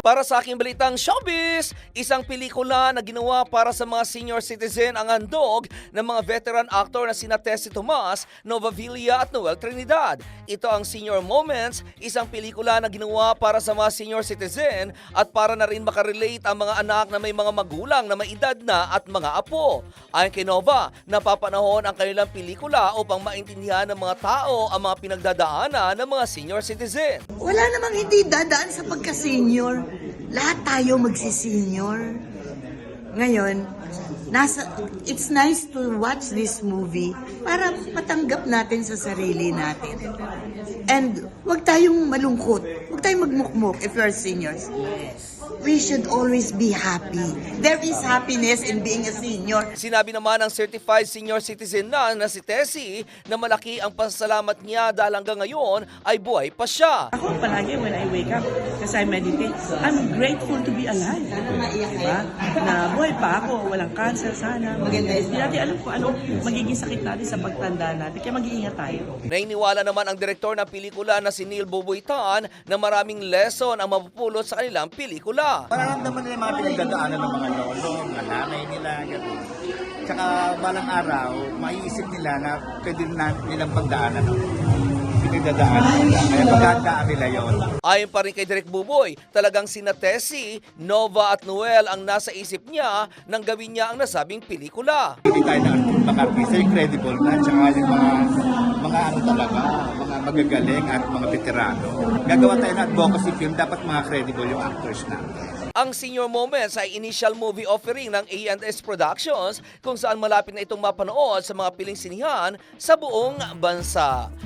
Para sa aking balitang showbiz, isang pelikula na ginawa para sa mga senior citizen ang handog ng mga veteran actor na sina Tessie Tomas, Nova Villa at Noel Trinidad. Ito ang Senior Moments, isang pelikula na ginawa para sa mga senior citizen at para na rin makarelate ang mga anak na may mga magulang na may edad na at mga apo. Ayon kay Nova, napapanahon ang kanilang pelikula upang maintindihan ng mga tao ang mga pinagdadaanan ng mga senior citizen. Wala namang hindi dadaan sa pagka-senior. Lahat tayo magsi-senior. Ngayon, nasa, it's nice to watch this movie para matanggap natin sa sarili natin. And wag tayong malungkot. Wag tayong magmukmuk if you're seniors. We should always be happy. There is happiness in being a senior. Sinabi naman ng certified senior citizen na na si Tessie na malaki ang pasasalamat niya dahil hanggang ngayon ay buhay pa siya. Ako palagi when I wake up, kasi I meditate, I'm grateful to be alive. Diba? Na buhay pa ako, walang cancer sana. Maganda. Hindi natin alam kung ano magiging sakit natin sa pagtanda natin, kaya mag-iingat tayo. Nainiwala naman ang direktor ng pelikula na si Neil Boboitan na maraming lesson ang mapupulot sa kanilang pelikula. Mararamdaman nila yung mga pinagdadaanan ng mga lolo, mga nanay nila, gano'n. Tsaka balang araw, maiisip nila na pwede na nilang pagdaanan ng pinagdadaanan nila. Kaya pagdadaan nila yon. Ayon pa rin kay Direk Buboy, talagang sina Tessie, Nova at Noel ang nasa isip niya nang gawin niya ang nasabing pelikula. Hindi tayo na mag-artista, yung credible na, tsaka yung mga, mga ano talaga, mga magagaling at mga veterano. Gagawa tayo ng advocacy film, dapat mga credible yung actors natin. Ang Senior Moments ay initial movie offering ng A&S Productions kung saan malapit na itong mapanood sa mga piling sinihan sa buong bansa.